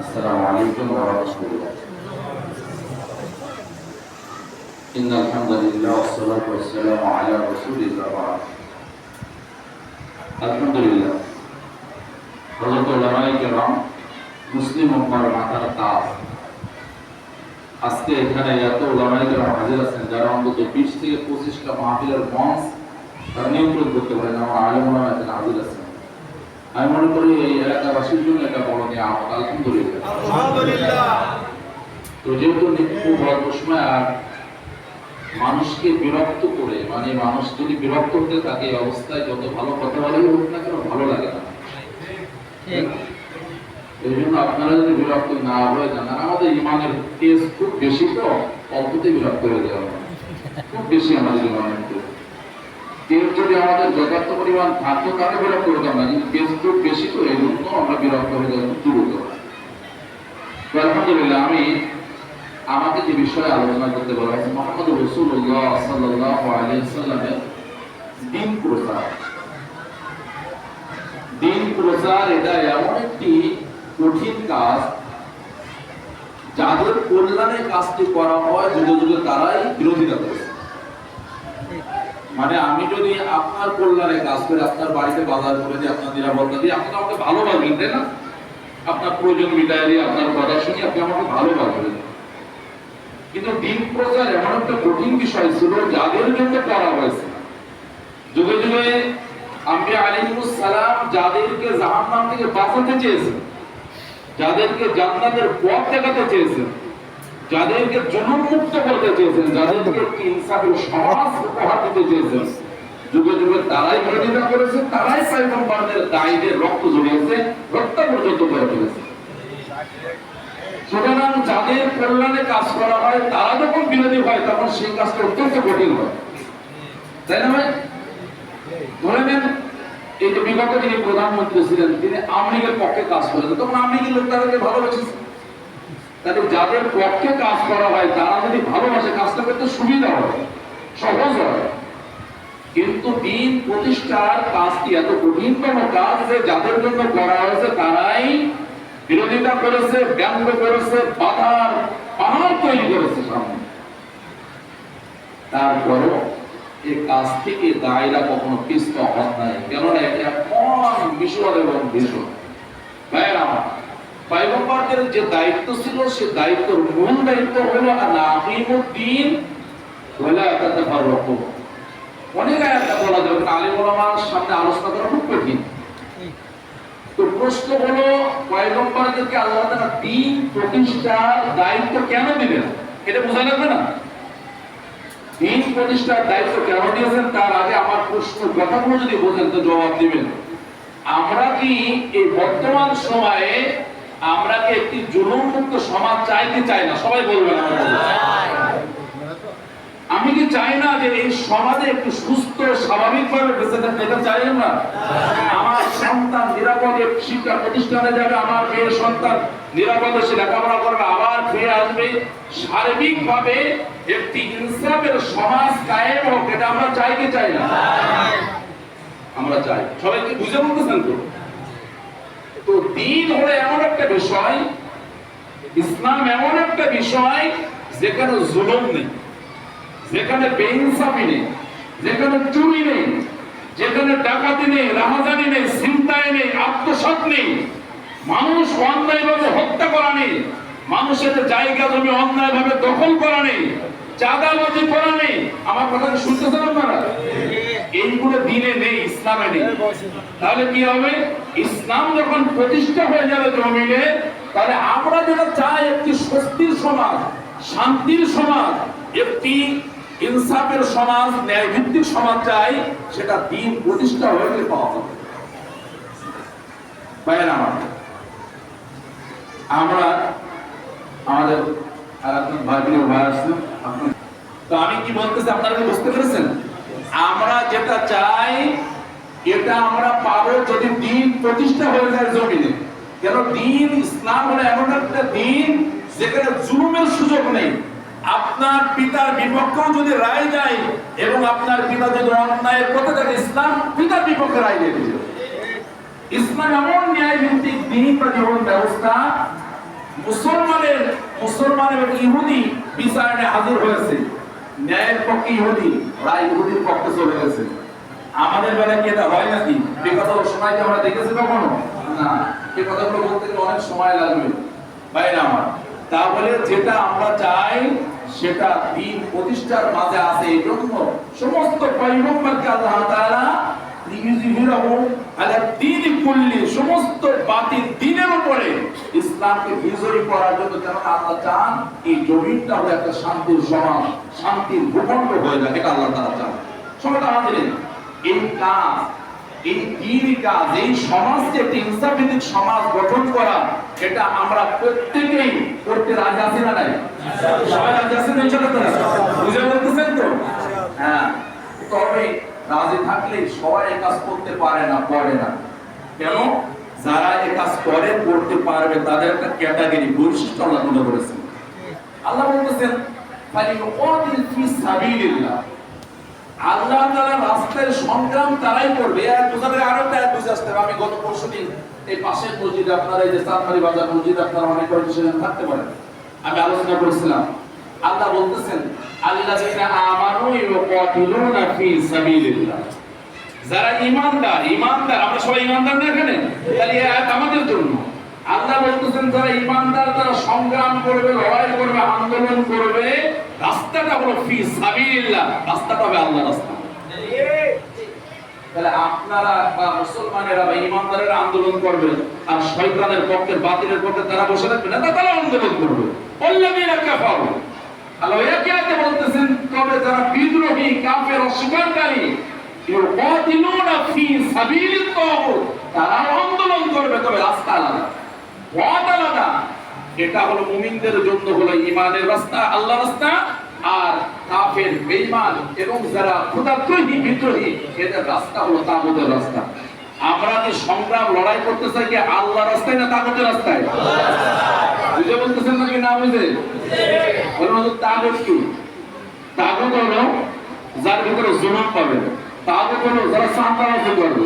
السلام عليكم ورحمة الله إن الحمد لله والصلاة والسلام على رسول الله وبعد الحمد لله হযরত উলামায়ে কেরাম মুসলিম উম্মার মাথার তাজ আজকে এখানে এত উলামায়ে কেরাম হাজির আছেন যারা অন্তত বিশ থেকে পঁচিশটা মাহফিলের মঞ্চ তারা নিয়ন্ত্রণ করতে পারেন আমার আলেম ওলামা এখানে হাজির আছেন আমি মনে করি এই এলাকাবাসীর জন্য এটা বড় নিয়ামত আলহামদুলিল্লাহ। তো যেহেতু খুব অল্প সময় আর মানুষকে বিরক্ত করে মানে মানুষ যদি বিরক্ত হতে থাকে এই অবস্থায় যত ভালো কথা বলাই হোক না কেন ভালো লাগে না। এই জন্য আপনারা যদি বিরক্ত না হয়ে যান আর আমাদের ইমানের কেস খুব বেশি তো অল্পতে বিরক্ত হয়ে যাওয়া। খুব বেশি আমাদের ইমানের কেস যদি আমাদের যথার্থ পরিমাণ থাকতো তাহলে বিরক্ত হতাম না, কিন্তু কেস খুব বেশি তো এই জন্য আমরা বিরক্ত হয়ে যাই দ্রুত আলহামদুলিল্লাহ, আমি আমাকে যে বিষয়ে আলোচনা করতে বলা হয়েছে, মোহাম্মদ রসুল্লাহ সাল্লাহ আলিয়াল্লামের দিন প্রচার। দিন প্রচার এটা এমন একটি কঠিন কাজ, যাদের কল্যাণে কাজটি করা হয়, যুগে যুগে তারাই বিরোধিতা করেছে। মানে আমি যদি আপনার কল্যাণে কাজ করে আপনার বাড়িতে বাজার করে দিই আপনার নিরাপত্তা দিই আপনি তো আমাকে ভালোবাসবেন, তাই না? আপনার প্রয়োজন মিটাই দিয়ে, আপনার কথা শুনি আপনি আমাকে ভালোবাসবেন। কিন্তু দিন প্রচার এমন একটা কঠিন বিষয় ছিল, যাদের জন্য করা হয়েছে। যুগে যুগে আমি আলিমুস সালাম যাদেরকে জাহান্নাম থেকে বাঁচাতে চেয়েছেন যাদেরকে জান্নাতের পথ দেখাতে চেয়েছেন যাদেরকে জনম মুক্ত করতে চেয়েছেন যাদেরকে ইনসাফের সমাজ উপহার দিতে চেয়েছেন যুগে যুগে তারাই বিরোধিতা করেছে তারাই পয়গম্বরদের দায়ীদের রক্ত জড়িয়েছে হত্যা পর্যন্ত করে ফেলেছে। সুতরাং যাদের কল্যাণে কাজ করা হয় তারা যখন বিরোধী হয় তখন সেই কাজটা অত্যন্ত কঠিন হয়। তাই না ভাই? ধরে নেন এই যে বিগত যিনি প্রধানমন্ত্রী ছিলেন তিনি আমলিগের পক্ষে কাজ করেছেন তখন আমলিগের লোক তাদেরকে ভালোবেসেছে। তাহলে যাদের পক্ষে কাজ করা হয়, তারা যদি ভালোবাসে কাজটা করতে সুবিধা হয়, সহজ হয়। কিন্তু দিন প্রতিষ্ঠার কাজটি এত কঠিনতম কাজ যে যাদের জন্য করা হয়েছে, তারাই বিরোধিতা করেছে, ব্যঙ্গ করেছে, বাধার পাহাড় তৈরি করেছে সামনে। তারপরও এই কাজ থেকে দায়রা কখনো পিস্ত হন নাই। কেননা এটা মহান বিষয় এবং বিষয় ভাইয়ের আমার পয়গম্বরদের যে দায়িত্ব ছিল, সে মূল দায়িত্ব হলো অনেক বলা যাবে ওলামার সামনে আলোচনা করা খুব কঠিন। তো প্রশ্ন হলো আল্লাহ দিন প্রতিষ্ঠার দায়িত্ব কেন দিলেন? এটা বোঝা লাগবে না? দিন প্রতিষ্ঠার দায়িত্ব কেন দিয়েছেন? তার আগে আমার প্রশ্ন, কথাগুলো যদি বোঝেন তো জবাব দিবেন। আমরা কি এই বর্তমান সময়ে আমরা কি একটি জুলুম মুক্ত সমাজ চাই কি চাই না? সবাই বলবেন আমি কি চাই না যে এই সমাজে একটু সুস্থ স্বাভাবিক ভাবে বেঁচে থাকতে? এটা চাই আমরা। আমার সন্তান নিরাপদে শিক্ষা প্রতিষ্ঠানে যাবে, আমার মেয়ের সন্তান নিরাপদে সে লেখাপড়া করবে, আবার ফিরে আসবে। সার্বিক ভাবে একটি ইনসাফের সমাজ কায়েম হোক, এটা আমরা চাই কি চাই না। আমরা চাই। সবাই সবাইকে বুঝে বলতেছেন তো? তো দিন হলো এমন একটা বিষয়, ইসলাম এমন একটা বিষয় যেখানে জুলুম নেই, যেখানে বেইনসাফি নেই, যেখানে চুরি নেই, যেখানে ডাকাতি নেই, রাহাজানি নেই চিন্তায় নেই আত্মসাত নেই। মানুষ অন্যায়ভাবে হত্যা করা নেই, মানুষের জায়গা জমি অন্যায়ভাবে দখল করা নেই, চাঁদাবাজি করা নেই। আমার কথা কি শুনতেছেন আপনারা এইগুলো দিনে নেই ইসলামে নেই তাহলে কি হবে? ইসলাম যখন প্রতিষ্ঠা হয়ে যাবে জমিনে, তাহলে আমরা যেটা চাই, একটি স্বস্তির সমাজ, শান্তির সমাজ, একটি ইনসাফের সমাজ সমাজ চাই, সেটা দিন প্রতিষ্ঠা হয়ে পাওয়া যাবে আমরা আমাদের ভাই ভাই তো আমি কি বলতেছি, আপনারা বুঝতে পেরেছেন? আমরা যেটা চাই এটা আমরা পাবো যদি দিন প্রতিষ্ঠা হয়ে যায় জমিনে। কেন দিন ইসলাম হলো এমন একটা দিন যেখানে জুলুমের সুযোগ নেই। আপনার পিতার বিপক্ষেও যদি রায় যায় এবং আপনার পিতা যদি অন্যায়ের পথে থাকে, ইসলাম পিতার বিপক্ষে রায় দিয়ে দিল ইসলাম এমন ন্যায় ভিত্তিক দিন বা জীবন ব্যবস্থা, মুসলমানের মুসলমান এবং ইহুদি বিচারণে হাজির হয়েছে। ন্যায়ের পক্ষে ইহুদি ওরা ইহুদির পক্ষে চলে গেছে। আমাদের বেলায় কি এটা হয় নাকি? সময় কি আমরা দেখেছি কখনো? না। এই কথাগুলো বলতে গেলে অনেক সময় লাগবে বাইরে আমার। তাহলে যেটা আমরা চাই, সেটা দিন প্রতিষ্ঠার মাঝে আছে এই জন্য সমস্ত আল্লাহ তাআলা সমস্ত বাতিল দিনের উপরে ইসলামকে বিজয়ী করার জন্য যেন আল্লাহ চান, এই জমিনটা হলো একটা শান্তির সমাজ, শান্তির ভূখণ্ড হয়ে এটা আল্লাহ চান। সময়টা আমাদের এই কাজ এই দিনই কাজ এই সমাজকে একটি ইনসাফভিত্তিক সমাজ গঠন করা এটা আমরা প্রত্যেকেই করতে রাজি আছি না নাই? সবাই রাজি আছেন বুঝে বলতেছেন তো? হ্যাঁ তবে রাজি থাকলে সবাই এই কাজ করতে পারে না পারে না। কেন? যারা এই কাজ করে, করতে পারবে, তাদের একটা ক্যাটাগরি, বৈশিষ্ট্য আল্লাহ তুলে ধরেছেন। আল্লাহ বলতেছেন ফালি ওয়াদিল ফি সাবিলিল্লাহ। আল্লাহ তাআলা রাস্তায় সংগ্রাম তারাই করবে। আর বুঝাবে আরও একটা বুঝে আসতে। আমি গত পরশুদিন এই পাশের মসজিদে আপনারা, এই যে চাঁদমারি বাজার মসজিদ আপনারা অনেক করে সেখানে থাকতে পারেন। আমি আলোচনা করেছিলাম। আল্লাহ বলতেছেন, আল্লাযীনা আমানু ইউকাতিলুনা ফি সাবিলিল্লাহ। যারা ইমানদার আমরা সবাই ইমানদার না এখানে? তাহলে আমাদের জন্য। আল্লাহ বলতেছেন, যারা ইমানদার তারা সংগ্রাম করবে, লড়াই করবে, আন্দোলন করবে। রাস্তাটা হলো ফি সাবিলিল্লাহ। রাস্তাটা হবে আল্লাহ রাস্তা। তাহলে আপনারা বা মুসলমানেরা বা ইমানদারেরা আন্দোলন করবে, আর শয়তানের পক্ষে, বাতিলের পক্ষে তারা বসে থাকবে না তারা আন্দোলন করবে। অল্লাযীনা কাফারু। আল্লাহ একে বলতেছেন, তবে যারা বিদ্রোহী, কাফের, অস্বীকারী ইউকাতিলুনা ফি তাগুত তারা আন্দোলন করবে, তবে রাস্তা আলাদা। এটা হলো মুমিনদের জন্য হলো ইমানের রাস্তা আল্লাহ রাস্তা। আর কাফের, বেঈমান এবং যারা ক্ষুধাদ্রোহী বিদ্রোহী, এদের রাস্তা হলো তাগুতের রাস্তা। আমরা কি সংগ্রাম, লড়াই করতে চাই কি আল্লাহ রাস্তায় না তাগুতের রাস্তায়? বুঝে বলতেছেন নাকি না বুঝে? তাগুত কি? তাগুত হলো যার ভিতরে জুলুম পাবে, তাগুত হলো যারা চাঁদাবাজি করবে।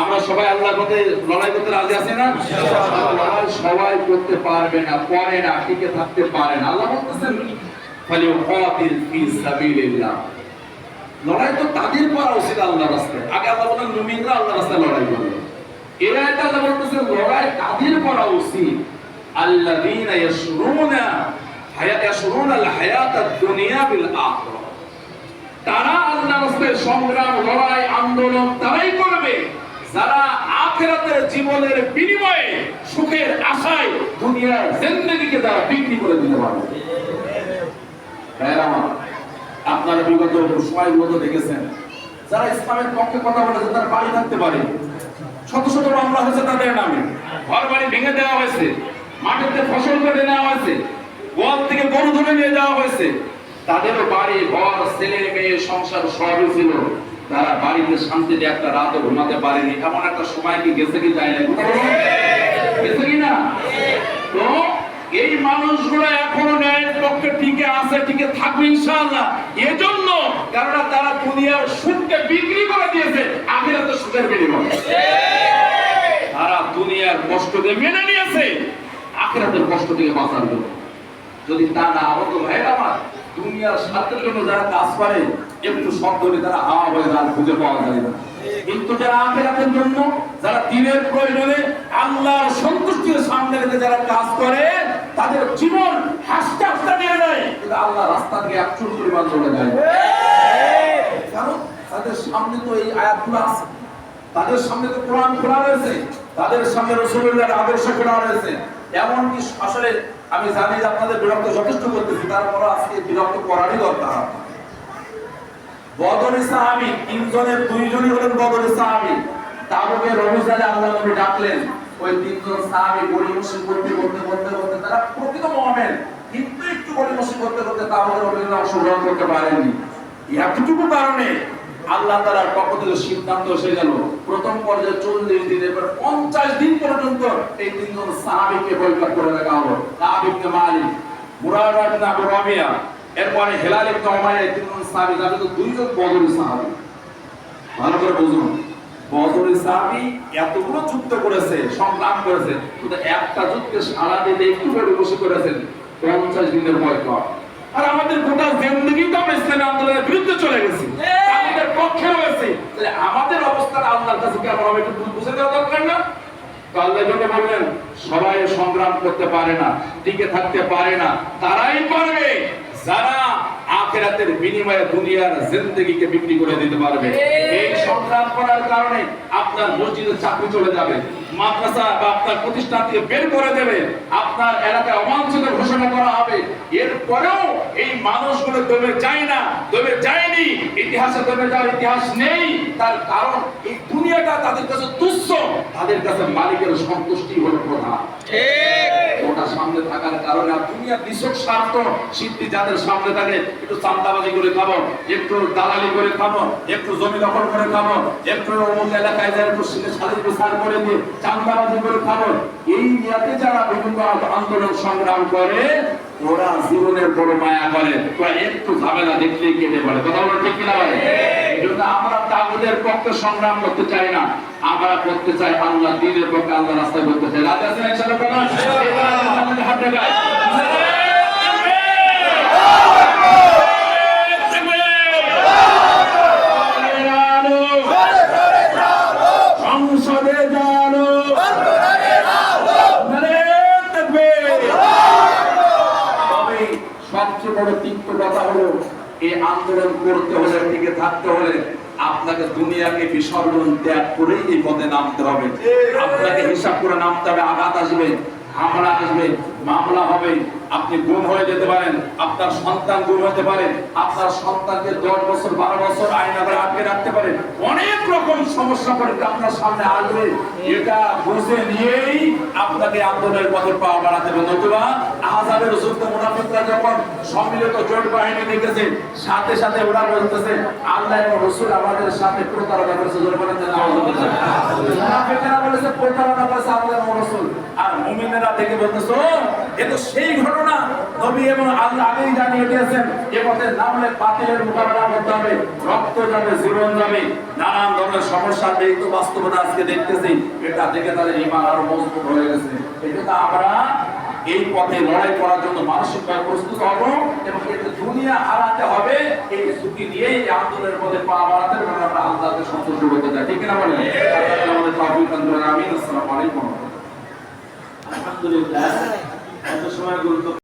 আমরা সবাই আল্লাহর পথে লড়াই করতে রাজি আছি না? লড়াই সবাই করতে পারবে না পারে না টিকে থাকতে পারে না। আল্লাহ বলতেছেন খালি ওয়াতিল ফি সাবিলিল্লাহ। লড়াই তো তাদের করা উচিত আল্লাহর রাস্তায়। আগে আল্লাহ বলেন মুমিনরা আল্লাহর রাস্তায় লড়াই করবে। এরা এটা আল্লাহ বলতেছেন লড়াই তাদের করা উচিত। আল্লাযীনা ইয়াশরুনা হায়াত ইয়াশরুনা আল হায়াতাদ দুনিয়া বিল আখিরাহ তারা আল্লাহ রাস্তায় সংগ্রাম লড়াই আন্দোলন তারাই করবে। যারা আখেরাতের জীবনের বিনিময়ে সুখের আশায় দুনিয়ার জিন্দেগিকে তারা বিক্রি করে দিতে পারবে। আপনারা বিগত সময়গুলো দেখেছেন, যারা ইসলামের পক্ষে কথা বলেছে তারা বাড়ি থাকতে পারে। শত শত মামলা হয়েছে তাদের নামে। ঘর বাড়ি ভেঙে দেওয়া হয়েছে, মাটিতে ফসল কেটে নেওয়া হয়েছে, গোয়াল থেকে গরু ধরে নিয়ে যাওয়া হয়েছে। তাদেরও বাড়ি, ঘর, ছেলে, মেয়ে, সংসার সবই ছিল। তারা বাড়িতে শান্তিতে একটা রাতও ঘুমাতে পারেনি। এমন একটা সময় কি গেছে কি যায় না। তো এই মানুষগুলো এখনও ন্যায়ের পক্ষে টিকে আছে, টিকে থাকবে এজন্য তারা দুনিয়ার সুখকে বিক্রি করে দিয়েছে, আখিরাতে সুখের বিনিময়ে। তারা দুনিয়ার কষ্টকে মেনে নিয়েছে, আখিরাতের কষ্ট থেকে বাঁচার জন্য। যদি তা না হতো, ভাইয়ের আমার দুনিয়ার স্বার্থের জন্য যারা কাজ করে, একটু শব্দ হলে তারা হাওয়া হয়ে যান, খুঁজে পাওয়া যায় না। কিন্তু যারা আখেরাতের জন্য, যারা দিনের প্রয়োজনে আল্লাহর সন্তুষ্টির সামনে রেখে যারা কাজ করে, তাদের জীবন হাসতে হাসতে নিয়ে যায়। কিন্তু আল্লাহ রাস্তা থেকে একচুল পরিমাণ চলে যায় কারণ তাদের সামনে তো এই আয়াতগুলো আছে। তাদের সামনে তো কোরআন খোলা রয়েছে। তাদের সামনে রসুলের আদর্শ খোলা রয়েছে। এমনকি আসলে আমি জানি যে আপনাদের বিরক্ত যথেষ্ট করতেছি তারপর আজকে বিরক্ত করারই দরকার। সাহাবি, তিনজনের দুইজনই হলেন সাহাবি। তাবুকে আল্লাহ নবী ডাকলেন, ওই তিনজন সাহাবী গড়িমসি করতে করতে করতে করতে, তারা প্রকৃত মুমিন কিন্তু একটু গড়িমসি করতে করতে অভিযানে অংশগ্রহণ করতে কারণে আল্লাহ তাআলার পক্ষ থেকে সিদ্ধান্ত এসে গেল, প্রথম পর্যায়ে চল্লিশ দিন এবার পঞ্চাশ দিন পর্যন্ত এই তিনজন সাহাবীকে বয়কট করে রাখা হলো। ইবনে মালিক, মুরাদ ইবনে আবু এরপরে হেলাল ইবনে উমাইয়া, এই তিনজন সাহাবী যাদের তো দুইজন বদরি সাহাবী। ভালো করে বুঝুন, বদরি সাহাবী এতগুলো যুদ্ধ করেছে, সংগ্রাম করেছে, কিন্তু একটা যুদ্ধে সারা দিনে একটু করে বসে করেছেন, পঞ্চাশ দিনের বয়কট আর আমাদের গোটা জিন্দগি তো আমরা ইসলামী আন্দোলনের বিরুদ্ধে চলে গেছি। পক্ষে রয়েছে তাহলে আমাদের অবস্থাটা আল্লাহর কাছে কেমন হবে একটু বুঝে দেওয়া দরকার না? তো আল্লাহ বললেন সবাই সংগ্রাম করতে পারে না টিকে থাকতে পারে না তারাই পারবে। যারা আখেরাতের বিনিময়ে দুনিয়ার জিন্দগিকে বিক্রি করে দিতে পারবে। এই সংগ্রাম করার কারণে আপনার মসজিদে চাকরি চলে যাবে মাদ্রাসা বা আপনার প্রতিষ্ঠান থেকে বের করে দেবে আপনার এলাকায় অবাঞ্ছিত ঘোষণা করা হবে এরপরেও এই মানুষগুলো দমে যায় না দমে যায়নি। ইতিহাসে দমে যাওয়ার ইতিহাস নেই তার কারণ এই দুনিয়াটা তাদের কাছে তুচ্ছ তাদের কাছে মালিকের সন্তুষ্টি হলো প্রধান। ওটা সামনে থাকার কারণে আর দুনিয়া স্বার্থ সিদ্ধি যাদের সামনে থাকে একটু চান্দাবাজি করে খাব একটু দালালি করে খাব একটু জমি দখল করে খাব একটু অমুক এলাকায় যায় একটু সালিশ বিচার করে দিয়ে চান্দাবাজি করে খাব। এই নিয়াতে যারা বিভিন্ন আন্দোলন সংগ্রাম করে ওরা জীবনের বড় মায়া করে একটু ঝামেলা দেখলে কেটে পড়ে। কথা বলে ঠিক কিনা বলে আমরা তাগুদের পক্ষে সংগ্রাম করতে চাই না। আমরা করতে চাই আল্লাহ দিনের পক্ষে, আল্লাহ রাস্তায় করতে চাই রাজা ইনশাআল্লাহ বড় তিক্ত কথা হলো এই আন্দোলন করতে হলে টিকে থাকতে হলে আপনাকে দুনিয়াকে বিসর্জন ত্যাগ করেই এই পথে নামতে হবে। আপনাকে হিসাব করে নামতে হবে আঘাত আসবে হামলা আসবে মামলা হবে। আপনি গুম হয়ে যেতে পারেন, আপনার সন্তান গুম হতে পারে, আপনার সন্তানকে দশ বছর, বারো বছর আইন আবার আটকে রাখতে পারে। অনেক রকম সমস্যা করে আপনার সামনে আসবে। এটা বুঝে নিয়েই আপনাকে আন্দোলনের পথে পা বাড়াতে হবে। নতুবা আহজাবের যুদ্ধ মুনাফিকরা যখন সম্মিলিত জোট বাহিনী দেখেছে সাথে সাথে ওরা বলতেছে, আল্লাহ এবং রসুল আমাদের সাথে প্রতারণা করেছে। জোর বলেন মুনাফিকরা বলেছে, প্রতারণা করেছে আল্লাহ এবং রসুল। আর মুমিনেরা দেখে বলতেছে "ও, এ তো সেই ঘটনা নবী এবং আল্লাহ আগেই জানিয়ে দিয়েছেন এ পথে নামলে বাতিলের মোকাবেলা করতে হবে রক্ত যাবে জীবন যাবে নানান ধরনের সমস্যা এই তো বাস্তবতা আজকে দেখতেছি এটা দেখে তাদের ইমান আরও মজবুত হয়ে গেছে। এই জন্য আমরা এই পথে লড়াই করার জন্য মানসিকভাবে প্রস্তুত হব এবং এতে দুনিয়া হারাতে হবে এই ঝুঁকি দিয়ে এই আন্দোলনের পথে পা বাড়াতে এবং আমরা আল্লাহকে সন্তুষ্ট করতে চাই। ঠিক কিনা বলেন? আমাদের আমিন। আসসালামু আলাইকুম। আলহামদুলিল্লাহ। এত সময় গুরুত্ব